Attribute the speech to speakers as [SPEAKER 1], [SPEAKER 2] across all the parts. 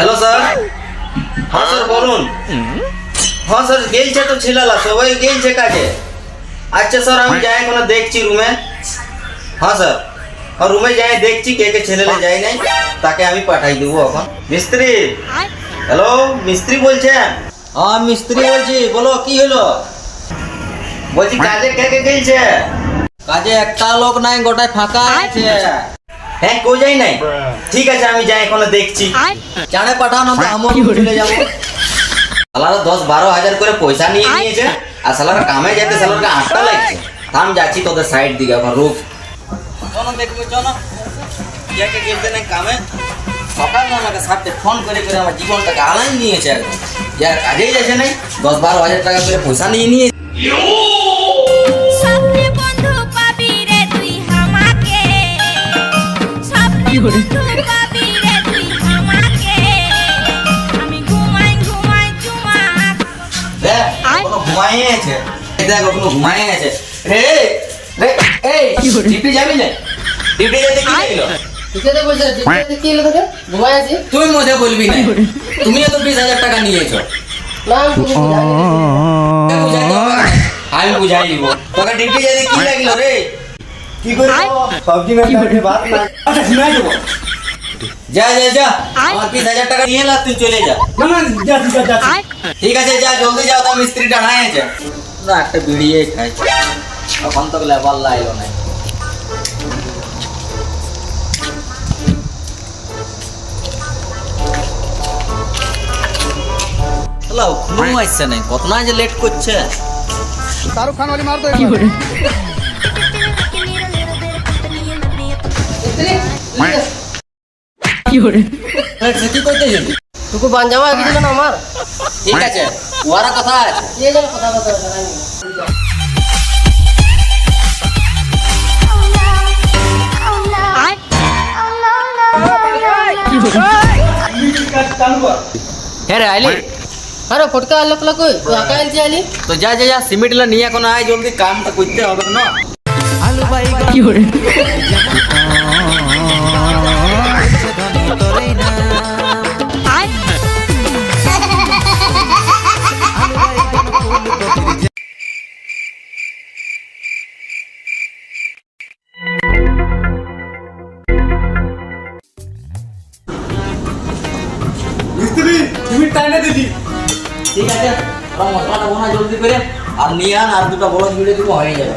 [SPEAKER 1] Hello sir হ্যাঁ sir বলুন হ্যাঁ স্যার গেলছে তো ছেলেলা সবাই গেলছে কাজে আচ্ছা স্যার আমি যাই এখন দেখছি রুমে হ্যাঁ স্যার আর রুমে যাই দেখছি কে কে ছেলেলে যাই নাই তাকে আমি পাঠাই দেবো এখন মিস্ত্রি হ্যালো মিস্ত্রি বলছেন হ্যাঁ মিস্ত্রি বলছি বলো কি হলো বলছি কাজে কে কে গেলছে কাজে একটা লোক নাই গোটায় ফাঁকা আছে হ্যাঁ কেউ যাই নাই? ঠিক আছে আমি যাই এখন দেখছি। জানে পাঠানো তো আমিও চলে যাব। সালারা দশ বারো হাজার করে পয়সা নিয়ে নিয়েছে আর সালারা কামে যেতে সালারকে আটটা লাগছে। থাম যাচ্ছি তোদের সাইড দিকে এখন রুক। চলো দেখব চলো। ইয়াকে গেলতে নাই কামে সকাল আমাকে সাথে ফোন করে করে আমার জীবনটাকে আলাই নিয়েছে একদম যার কাজেই যাচ্ছে নাই দশ বারো হাজার টাকা করে পয়সা নিয়ে নিয়ে আছি তুই মজা বলবি না। তুমিও তো বিশ হাজার টাকা নিয়েছো।
[SPEAKER 2] না আমি
[SPEAKER 1] বুঝাই দিব। তোকে ডিউটি যেতে কি লাগল রে?
[SPEAKER 3] কি করব সবজি না তরকারি ভাত না। আচ্ছা ঘুমাই দেবো
[SPEAKER 1] যা যা যা। আমার বিশ হাজার টাকা নিয়ে এলা তুই চলে যা।
[SPEAKER 3] না না যাচ্ছি যা যাচ্ছি
[SPEAKER 1] ঠিক আছে যা জলদি যাও তো মিস্ত্রিটা হাই আছে না একটা বিড়িয়ে খাই তখন তো লেবার লাইলো নাই। আসছে নাই। কত না যে লেট করছে। লেট সে কি করতে যাবি
[SPEAKER 2] টুকু বাঞ্জামা কিছু না আমার?
[SPEAKER 1] ঠিক আছে ওরা কথা আছে।
[SPEAKER 2] কে যেন কথা কথা জানি
[SPEAKER 3] চালু কর
[SPEAKER 1] হ্যাঁ রে আইলি?
[SPEAKER 2] আরে ফটকা আলো কলা কই? তুই একা আনছি আলি?
[SPEAKER 1] তো যা যা যা সিমেন্ট লা নিয়ে এখন আয় জলদি কামটা করতে হবে না
[SPEAKER 3] মিস্ত্রি টাইনে দিলি
[SPEAKER 1] ঠিক আছে ওরা মশলাটা বোনা জলদি করে আর নিয়ে আন আর দুটো বড় জুড়ে দিব হয়ে যাবে।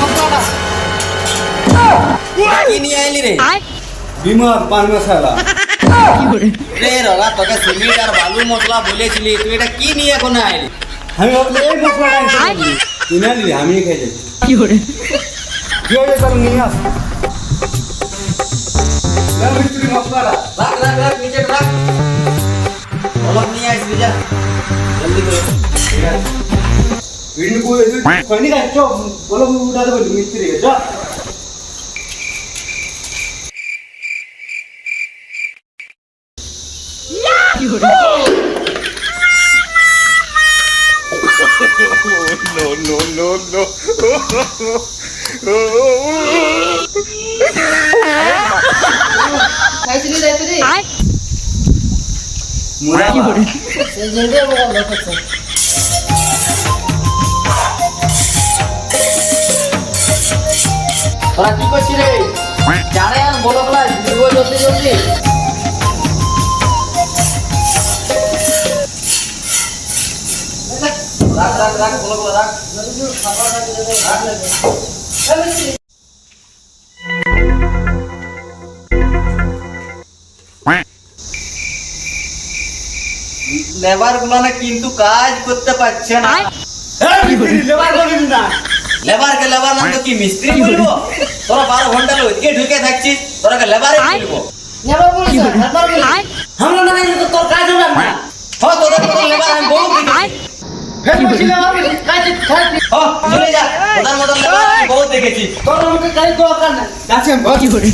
[SPEAKER 3] মশলাটা।
[SPEAKER 1] কি নিয়ে আইলি রে?
[SPEAKER 3] বিমার পান মশলা
[SPEAKER 1] রে রগা তোকে সিমেন্ট আর বালু মশলা বলেছিলি তুই এটা কি নিয়ে এখন আইলি?
[SPEAKER 3] আমি ভাবলি এই মশলাটা আনতে পারবি তুই না নিলি আমি খেয়ে কি হয়েছে তাহলে নিয়ে আস। মিস্ত্রি মশলাটা
[SPEAKER 1] রাখ রাখ রাখ নিচে রাখ। বলক নিয়ে আসবি যা। জলদি করে।
[SPEAKER 3] ঠিক আছে। ভিডিও কাজ চো বলো উঠাতে বলি মিস্ত্রি কে চল।
[SPEAKER 2] খাইছিলি
[SPEAKER 1] তোরা কি করছিস রে জানে আর বলক লা দিব জলদি জলদি রাখ রাখ রাখ বলক লা রাখ লেবারগুলো না কিন্তু কাজ করতে পারছে না।
[SPEAKER 3] এই মিস্ত্রি লেবার করিস না।
[SPEAKER 1] লেবার কে লেবার নাম তো কি মিস্ত্রি বলব? তোরা বারো ঘণ্টা ওইদিকে ঢুকে থাকছিস তোরা কে লেবারে বলব।
[SPEAKER 2] নেবার বলিস নেবার বলিস
[SPEAKER 3] আমরা না। গেলে তো তোর কাজ হবে না।
[SPEAKER 1] হ্যাঁ তোদের মতো লেবার আমি বহু দেখেছি
[SPEAKER 3] ফের বলছি লেবার বলিস কাজ খারাপ
[SPEAKER 1] হ্যাঁ চলে যা। তোদের মতো লেবার আমি বহু দেখেছি।
[SPEAKER 3] তোর আমাকে কাজ দরকার না কাছে কি করে